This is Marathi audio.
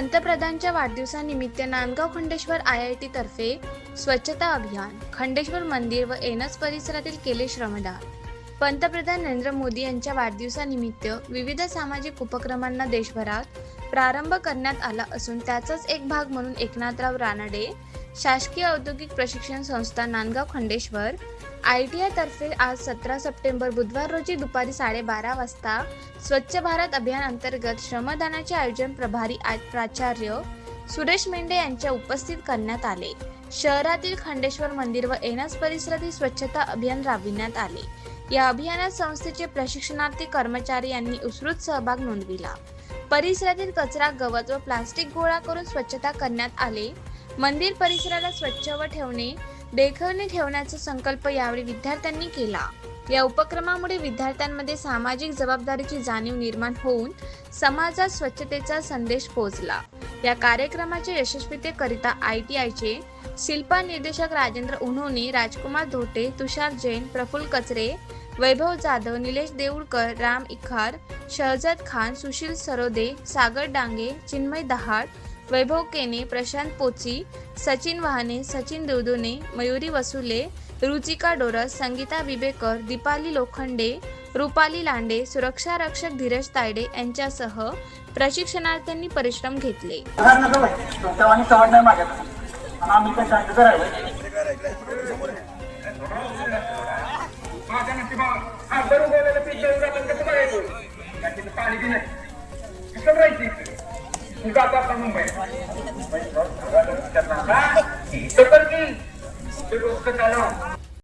पंतप्रधानांच्या वाढदिवसानिमित्त Nandgaon Khandeshwar I I T तर्फे स्वच्छता अभियान खंडेश्वर मंदिर व एनस परिसरातील केले श्रमदान. पंतप्रधान नरेंद्र मोदी यांच्या वाढदिवसानिमित्त विविध सामाजिक उपक्रमांना देशभरात प्रारंभ करण्यात आला असून त्याचाच एक भाग म्हणून एकनाथराव रानडे शासकीय औद्योगिक प्रशिक्षण संस्था Nandgaon Khandeshwar I T I तर्फे आज सतरा सप्टेंबर बुधवार रोजी दुपारी साडेबारा वाजता स्वच्छ भारत अभियान अंतर्गत श्रमदानाचे आयोजन प्रभारी आ- प्राचार्य सुरेश मेंढे यांच्या उपस्थित करण्यात आले. शहरातील खंडेश्वर मंदिर व एनस परिसरातील स्वच्छता अभियान राबविण्यात आले. या अभियानात संस्थेचे प्रशिक्षणार्थी कर्मचारी यांनी उत्स्फूर्त सहभाग नोंदविला. परिसरातील कचरा गवत व प्लास्टिक गोळा करून स्वच्छता करण्यात आले. मंदिर परिसराला स्वच्छ व ठेवणे देखवणे ठेवण्याचा संकल्प यावेळी विद्यार्थ्यांनी केला. या उपक्रमामुळे विद्यार्थ्यांमध्ये सामाजिक जबाबदारीची जाणीव निर्माण होऊन समाजात स्वच्छतेचा संदेश पोहोचला. या कार्यक्रमाच्या यशस्वीतेकरिता आय टी आयचे शिल्पा निर्देशक राजेंद्र उन्होने राजकुमार धोटे तुषार जैन प्रफुल्ल कचरे वैभव जाधव निलेश देऊळकर राम इखार शहजाद खान सुशील सरोदे सागर डांगे चिन्मय दहाट वैभव केने प्रशांत पोची सचिन वाहने सचिन देवदोने मयुरी वसुले रुचिका डोरस संगीता विबेकर दीपाली लोखंडे रुपाली लांडे सुरक्षा रक्षक धीरज तायडे यांच्यासह प्रशिक्षणार्थ्यांनी परिश्रम घेतले. Nagkakatang mo Ito, Pergi! Terus ke sana.